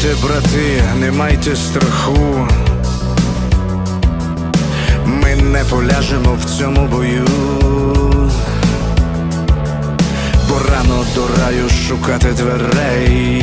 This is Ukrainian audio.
Станьте, брати, не майте страху. Ми не поляжемо в цьому бою. Бо рано до раю шукати дверей.